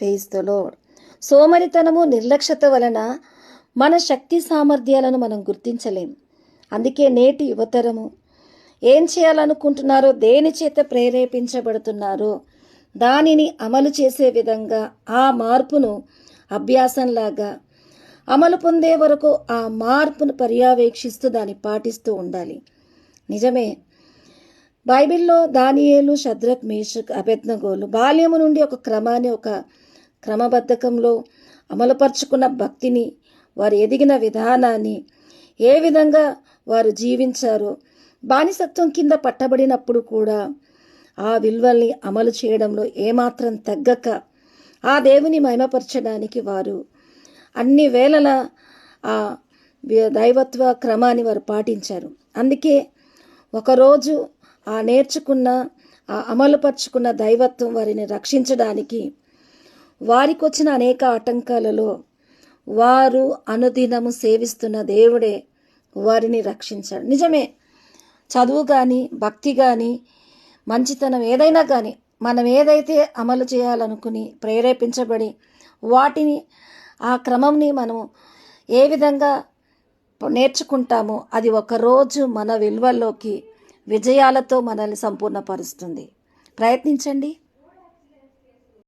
క్రైస్తలో సోమరితనము నిర్లక్ష్యత వలన మన శక్తి సామర్థ్యాలను మనం గుర్తించలేం. అందుకే నేటి యువతరము ఏం చేయాలనుకుంటున్నారో దేని చేత ప్రేరేపించబడుతున్నారో దానిని అమలు చేసే విధంగా ఆ మార్పును అభ్యాసంలాగా అమలు పొందే వరకు ఆ మార్పును పర్యవేక్షిస్తూ దాన్ని పాటిస్తూ ఉండాలి. నిజమే. బైబిల్లో దానియేలు శద్రక్ మేషక్ అభెజ్ఞగోలు బాల్యము నుండి ఒక క్రమాన్ని ఒక క్రమబద్ధకంలో అమలుపరుచుకున్న భక్తిని వారు ఎదిగిన విధానాన్ని ఏ విధంగా వారు జీవించారో బానిసత్వం కింద పట్టబడినప్పుడు కూడా ఆ విలువల్ని అమలు చేయడంలో ఏమాత్రం తగ్గక ఆ దేవుని మహిమపరచడానికి వారు అన్ని వేళల ఆ దైవత్వ క్రమాన్ని వారు పాటించారు. అందుకే ఒకరోజు ఆ నేర్చుకున్న ఆ అమలుపరుచుకున్న దైవత్వం వారిని రక్షించడానికి వారికి వచ్చిన అనేక ఆటంకాలలో వారు అనుదినము సేవిస్తున్న దేవుడే వారిని రక్షించాడు. నిజమే చదువు కానీ భక్తి కానీ మంచితనం ఏదైనా కానీ మనం ఏదైతే అమలు చేయాలనుకుని ప్రేరేపించబడి వాటిని ఆ క్రమంని మనము ఏ విధంగా నేర్చుకుంటామో అది ఒకరోజు మన విలువల్లోకి విజయాలతో మనల్ని సంపూర్ణపరుస్తుంది. ప్రయత్నించండి.